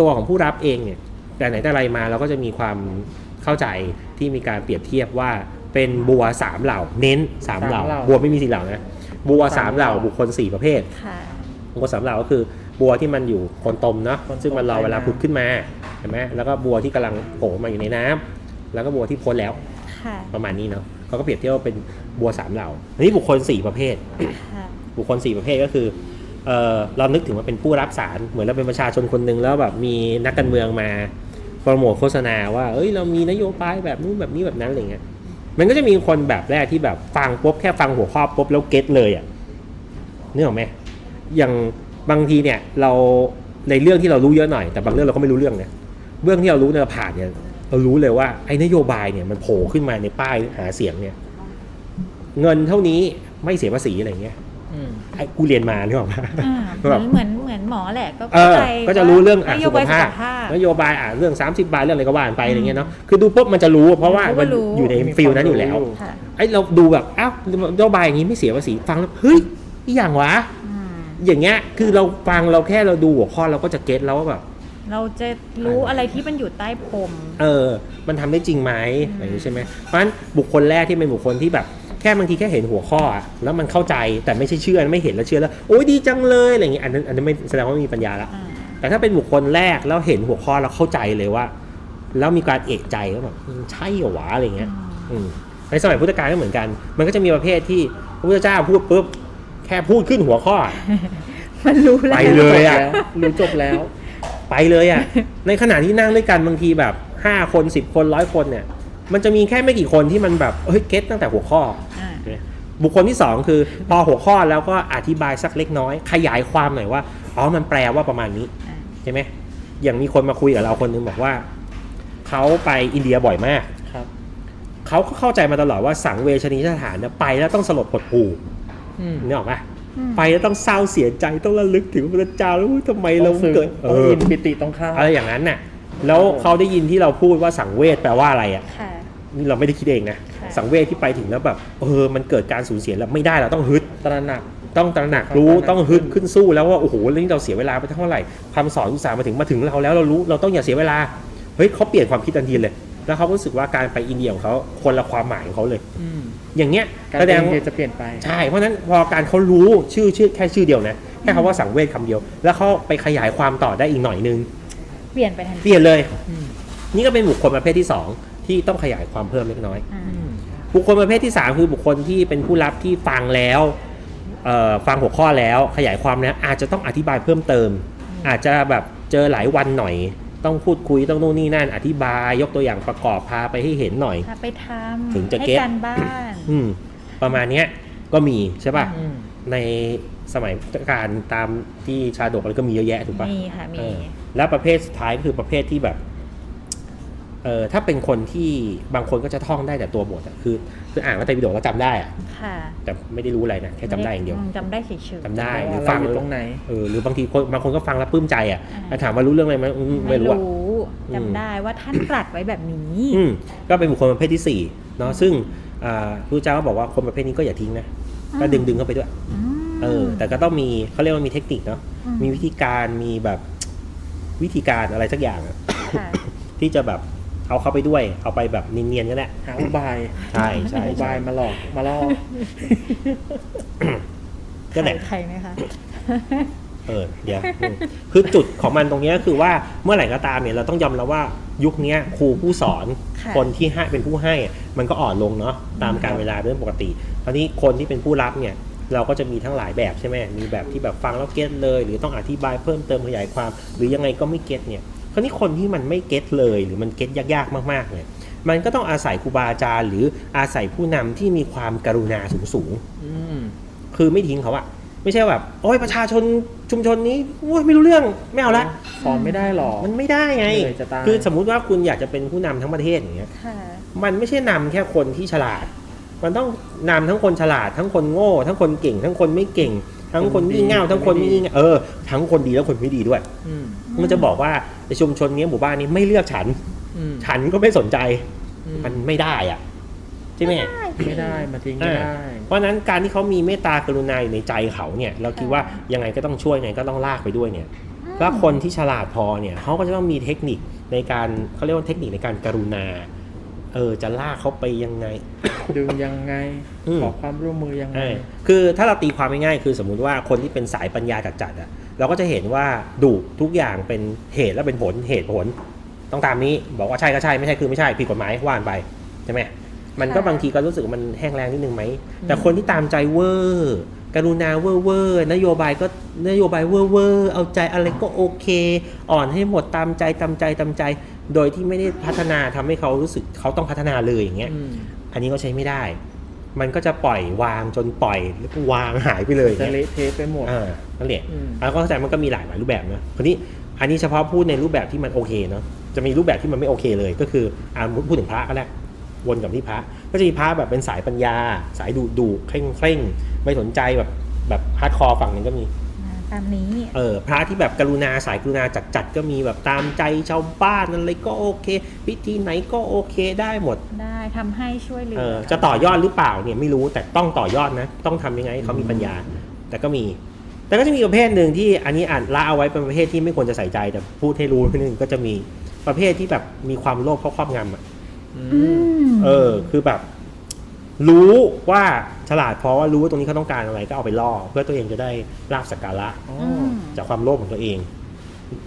ตัวของผู้รับเองเนี่ยแต่ไหนแต่ไรมาเราก็จะมีความเข้าใจที่มีการเปรียบเทียบว่าเป็นบัวสามเหล่า เน้นสามเหล่าสามเหล่าบัวไม่มีสี่เหล่านะบัวสาสามมเหล่าเหล่าบุคคลสี่ประเภทค่ะบัวสามเหล่าก็คือบัวที่มันอยู่โคนตมเนาะโคนตมซึ่งมันรอเวลาใต้น้ำผุดขึ้นมาเห็นไหมแล้วก็บัวที่กำลังโผล่มาอยู่ในน้ำแล้วก็บัวที่พ้นแล้วค่ะประมาณนี้เนาะเขาก็เปรียบเทียบว่าเป็นบัวสามเหล่าอันนี้บุคคลสี่ประเภทค่ะบุคคลสี่ประเภทก็คือ เออเรานึกถึงว่าเป็นผู้รับสารเหมือนเราเป็นประชาชนคนหนึ่งแล้วแบบมีนักการเมืองมาโปรโมทโฆษณาว่าเอ้ยเรามีนโยบายแบบนู้นแบบนี้แบบนั้นอะไรเงี้ยมันก็จะมีคนแบบแรกที่แบบฟังปุ๊บแค่ฟังหัวข้อปุ๊บแล้วเก็ตเลยอะนึกออกไหมอย่างบางทีเนี่ยเราในเรื่องที่เรารู้เยอะหน่อยแต่บางเรื่องเราก็ไม่รู้เรื่องเนี่ยเรื่องที่เรารู้เนี่ยเราผ่านเนี่ยเรารู้เลยว่าไอ้นโยบายเนี่ยมันโผล่ขึ้นมาในป้ายหาเสียงเนี่ย เงินเท่านี้ไม่เสียภาษีอะไรเงี้ย ไอ้กูเรียนมานึกออกไหมอ่าเหมืแบอบนเหมือนเหมือนหมอแหละก็เอเข้าอใจก็จะรู้เรื่องอะนโยสุขบายสุภาขพภาพนโยบายอะเรื่อง 30 บาทเรื่องอะไรก็ว่าไปอะไรเงี้ยเนาะคือดูปุ๊บมันจะรู้เพราะว่ารู้มันรู้อยู่ในมีฟิลความนั้นอยู่แล้วรู้ค่ะไอ้เราดูแบบอ้าวนโยบายอย่างนี้ไม่เสียภาษีฟังแล้วเฮ้ยอหย่างวะอืมอย่างเงี้ยคือเราฟังเราแค่เราดูหัวข้อเราก็จะเก็ตแล้วว่าแบบเราจะรู้อะไรที่มันอยู่ใต้พรมเออ มันทำได้จริงไหมอืมอะไรอย่างนี้ใช่ไหมเพราะฉะนั้นบุคคลแรกที่เป็นบุคคลที่แบบ แค่บางทีแค่เห็นหัวข้ออะแล้วมันเข้าใจแต่ไม่ใช่เชื่อไม่เห็นแล้วเชื่อแล้วโอ้ยดีจังเลยอะไรอย่างเงี้ยอันนั้นอันนั้นไม่แสดงว่าไม่มีปัญญาละอ่าแต่ถ้าเป็นบุคคลแรกแล้วเห็นหัวข้อแล้วเข้าใจเลยว่า แล้วมีการเอกใจว่าแบบอืมใช่เหรอวะอะไรเงี้ยอืมในสมัยพุทธกาลก็เหมือนกัน มันก็จะมีประเภทที่พระพุทธเจ้าพูดปุ๊บแค่พูดขึ้นหัวข้อ มันรู้แล้วไปเลยอะรู้จบแล้ว ไปเลยอะ ในขณะที่นั่งด้วยกันบางทีแบบห้าคนสิบคนร้อยคนเนี่ย มันจะมีแค่ไม่กี่คนที่มันแบบเฮ้ยเก็ตตั้งแต่หัวข้อ อ่าบุคคลที่สองคือ พอหัวข้อแล้วก็อธิบายสักเล็กน้อย ขยายความหน่อยว่าอ๋อมันแปลว่าประมาณนี้อ่าใช่ไหมอย่างมีคนมาคุยกับเราคนนึงบอกว่าเขาไปอินเดียบ่อยมากครับ เขาก็เข้าใจมาตลอดว่าสังเวชนียสถานเนี่ยไปแล้วต้องสลดหดหู่อืม นึกออกปะอืม ไปแล้วต้องเศร้าเสียใจต้องระลึกถึงพระเจ้าแล้วอุ๊ยทำไมเราต้องซึ้งเกิดเอต้องออินปิติต้องเข้าอะไรอย่างนั้นน่ะ แล้วเขาได้ยินที่เราพูดว่าสังเวชแปลว่าอะไรอะค่ะ นี่เราไม่ได้คิดเองนะค่ะ สังเวชที่ไปถึงแล้วแบบเออมันเกิดการสูญเสียแล้วไม่ได้เราต้องฮึด ตระหนัก ต้องตระหนักรู้ต้องตระหนัก ต้องฮึดขึ้นสู้แล้วว่าโอ้โหเรื่องนี้เราเสียเวลาไปเท่าไหร่คำสอนอุตสาห์มาถึงมาถึงเราแล้วเรารู้เราต้องอย่าเสียเวลาเฮ้ยเขาเปลี่ยนความคิดทันทีเลย แล้วเขารู้สึกว่าการไปอินเดียของเขาคนละความหมายของเขาเลย อืมอย่างเงี้ยการแสดเดิงนเดียวจะเปลี่ยนไป ใช่ เพราะฉะนั้นพอการเขารู้ชื่อชื่อแค่ชื่อเดียวนะแค่คำว่าสังเวชคำเดียว แล้วเขาไปขยายความต่อได้อีกหน่อยนึง เปลี่ยนไปทันเปทีลี่ยนเลย อืมนี่ก็เป็นบุคคลประเภทที่สองที่ต้องขยายความเพิ่มเล็กน้อย อ่าอืมบุคคลประเภทที่3คือบุคคลที่เป็นผู้รับที่ฟังแล้วเอ่อฟังหัวข้อแล้วขยายความแล้วอาจจะต้องอธิบายเพิ่มเติม อาจจะแบบเจอหลายวันหน่อย ต้องพูดคุยต้องนู่นนี่นั่น อธิบายยกตัวอย่างประกอบพาไปให้เห็นหน่อยถ้าไปทำถึงจะให้เก็ต การบ้านอืมประมาณเนี้ยก็มีใช่ป่ะ อืมในสมัยพุทธการตามที่ชาดกอะไรก็มีเยอะแยะถูกป่ะ มีค่ะเอมีอ แล้วประเภทสุดท้ายก็คือประเภทที่แบบเออถ้าเป็นคนที่บางคนก็จะท่องได้แต่ตัวบทอะคือคืออ่านมาแต่วิดีโอแล้วจำได้อะค่ะแต่ไม่ได้รู้อะไรนะแค่จำได้อย่างเดียวจำได้เฉยๆจำได้หรือว่าฟังเราอยู่ตรงไหนเออหรือบางทีคนบางคนก็ฟังแล้วปลื้มใจอะอ่าแต่ถามว่ารู้เรื่องอะไรไหมอืมไม่รู้อะอืมจำได้ว่าท่านตรัสไว้แบบนี้อืมก็เป็นบุคคลประเภทที่สี่เนาะซึ่งอ่าพระเจ้าก็บอกว่าคนประเภทนี้ก็อย่าทิ้งนะก็ดึงดึงเข้าไปด้วยมเออแต่ก็ต้องมีเขาเรียกว่ามีเทคนิคเนาะอืมมีวิธีการมีแบบ วิธีการอะไรสักอย่างอะค่ะ ที่จะแบบเอาเข้าไปด้วย เอาไปแบบเนียนๆก็ได้หาอุบายใช่ใช่หาอุใช่บายมาหลอกมาล่อ ก็แหละ ใครไหมคะ เออเดี๋ยวอืมคือจุดของมันตรงเนี้ยคือว่าเมื่อไหร่ก็ตามเนี่ยเราต้องยอมรับว่ายุคเนี้ยครูผู้สอนค่ะคนที่ให้เป็นผู้ให้อะมันก็อ่อนลงเนาะตามการเวลาเป็นเรื่องปกติคราวนี้คนที่เป็นผู้รับเนี่ย เราก็จะมีทั้งหลายแบบใช่ไหมมีแบบที่แบบฟังแล้วเก็ตเลย หรือต้องอธิบายเพิ่มเติมขยายความ หรือยังไงก็ไม่เก็ตเนี่ยคราวนี้คนที่มันไม่เก็ตเลยหรือมันเก็ตยากๆมากๆเนี่ยมันก็ต้องอาศัยครูบาอาจารย์ หรืออาศัยผู้นำที่มีความกรุณาสูงๆอืมคือไม่ทิ้งเขาอะไม่ใช่แบบโอ้ยประชาชนชุมชนนี้โอ้ยไม่รู้เรื่องไม่เอาละสอนไม่ได้หรอมันไม่ได้ไงเหนื่อยจะตายคือสมมุติว่าคุณอยากจะเป็นผู้นำทั้งประเทศอย่างเงี้ยค่ะมันไม่ใช่นำแค่คนที่ฉลาด มันต้องนำทั้งคนฉลาดทั้งคนโง่ ทั้งคนเก่ง ทั้งคนไม่เก่ง ทั้งคนงี่เง่าทั้งคนไม่งี่เง่าเออทั้งคนดีและคนไม่ดีด้วยอืมมันจะบอกว่าในชุมชนนี้หมู่บ้านนี้ไม่เลือกฉันอืมฉันก็ไม่สนใจอืมันไม่ได้อะใช่ไหมไม่ได้มาทิ้งไม่ได้ เพราะฉะนั้นการที่เขามีเมตตากรุณาอยู่ในใจเขาเนี่ย เราคิดว่ายังไงก็ต้องช่วยไงก็ต้องลากไปด้วยเนี่ยอืแล้วคนที่ฉลาดพอเนี่ยเขาก็จะต้องมีเทคนิคในการเขาเรียกว่าเทคนิคในการกรุณา เออจะลากเขาไปยังไง ดึงยังไงอืม ขอความร่วมมือยังไงเออคือถ้าเราตีความง่ายๆคือสมมุติว่าคนที่เป็นสายปัญญาจัดๆอะเราก็จะเห็นว่าดุทุกอย่างเป็นเหตุและเป็นผลเหตุผล ต้องตามนี้บอกว่าใช่ก็ใช่ไม่ใช่คือไม่ใช่ผิดกฎหมายว่านไปใช่ไหมมันก็ค่ะบางทีก็รู้สึกว่ามันแห้งแรงนิดนึงไหมแต่คนที่ตามใจเวอร์ กรุณาเวอร์เวอร์นโยบายก็นโยบายเวอร์เวอร์เอาใจอะไรก็โอเค อ่อนให้หมดตามใจตามใจตามใจ โดยที่ไม่ได้พัฒนาทำให้เขารู้สึกเขาต้องพัฒนาเลยอย่างเงี้ยอืมอันนี้ก็ใช้ไม่ได้ มันก็จะปล่อยวางจนปล่อยแล้วก็วางหายไปเลยอย่างจะเงี้ยเละเทะไปหมดอ่านั่นแหละอืมแล้วก็เข้าใจมันก็มีหลายหลายรูปแบบนะคราวนี้อันนี้เฉพาะพูดในรูปแบบที่มันโอเคเนาะจะมีรูปแบบที่มันไม่โอเคเลย ก็คืออ่าพูดถึงพระก็ได้วนกลับที่พระ ก็จะมีพระแบบเป็นสายปัญญา สายดุดุเคร่งเคร่ง ไม่สนใจแบบแบบฮาร์ดคอร์ฝั่งหนึงก็มีอ่าตามนี้ เออพระที่แบบกรุณาสายกรุณาจัดจัดๆก็มีแบบตามใจชาวบ้านอะไรก็โอเค พิธีไหนก็โอเคได้หมด ได้ทำให้ช่วยเหลืเออจะต่อยอดหรือเปล่าเนี่ยไม่รู้แต่ต้องต่อยอดนะ ต้องทำยังไงให้เขามีปัญญา แต่ก็มี แต่ก็จะมีประเภทหนึ่งที่อันนี้อ่านละเอาไว้เป็นประเภทที่ไม่ควรจะใส่ใจแต่พูดให้รู้นิดนึงก็จะมีประเภทที่แบบมีความโลภเข้าครอบงำอะอือืมมเออ คือแบบ รู้ว่าฉลาดเพราะว่ารู้ว่าตรงนี้เขาต้องการอะไรก็เอาไปล่อเพื่อตัวเองจะได้ลาบสักการะอ๋ออืมจากความโลภของตัวเอง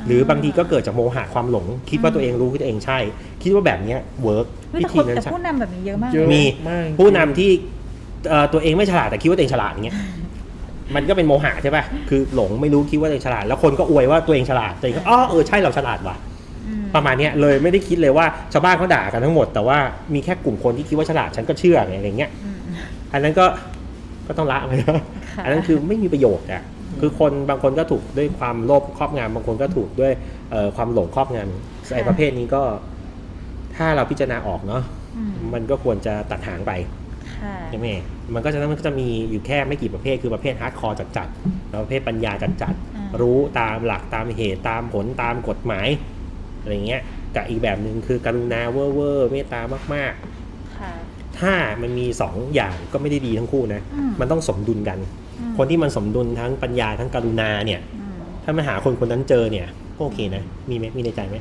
หรือบางทีก็เกิดจากโมหะความหลง คิดว่าตัวเองรู้คิดตัวเองใช่ คิดว่าแบบเนี้ยเวิร์กเฮ้ยพิแต่ธีคนนั้นแต่ใช่ผู้นำแบบนี้เยอะมากเยอะมีมากผู้นำที่เอ่อตัวเองไม่ฉลาดแต่คิดว่าตัวเองฉลาดอย่างเงี้ยมันก็เป็นโมหะใช่ป่ะคือหลงไม่รู้คิดว่าตัวเองฉลาด แล้วคนก็อวยว่าตัวเองฉลาดตัวเองก็อ๋อเออใช่เราฉลาดว่ะอืม ประมาณเนี้ยเลยไม่ได้คิดเลยว่าชาวบ้านเขาด่ากันทั้งหมด แต่ว่ามีแค่กลุ่มคนที่คิดว่าฉลาดฉันก็เชื่อไงอะไรเงี้ยอืมอันนั้นก็ก็ต้องละไปนะค่ะอันนั้นคือไม่มีประโยชน์อะคือคนบางคนก็ถูกด้วยความโลภครอบงำบางคนก็ถูกด้วยเอ่อความหลงครอบงำไอ้ประเภทนี้ก็ ถ้าเราพิจารณาออกเนาะอืมมันก็ควรจะตัดหางไปค่ะใช่ไหมมันก็จะมันก็จะมีอยู่แค่ไม่กี่ประเภทคือประเภทฮาร์ดคอร์จัดๆแล้วประเภทปัญญาจัดอ่าๆรู้ตามหลักตามเหตุตามผลตามกฎหมาย อะไรเงี้ยกับอีกแบบหนึ่งคือกรุณาเวอร์เวอร์เมตตามากค่ะๆถ้ามันมีสองอย่างก็ไม่ได้ดีทั้งคู่นะอืมมันต้องสมดุลกันอืมคนที่มันสมดุลทั้งปัญญาทั้งกรุณาเนี่ยอืมถ้ามันหาคนคนนั้นเจอเนี่ยก็โอเคนะ มีไหมมีในใจไหม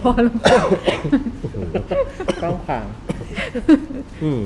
พอแล้วต้องขวางอืม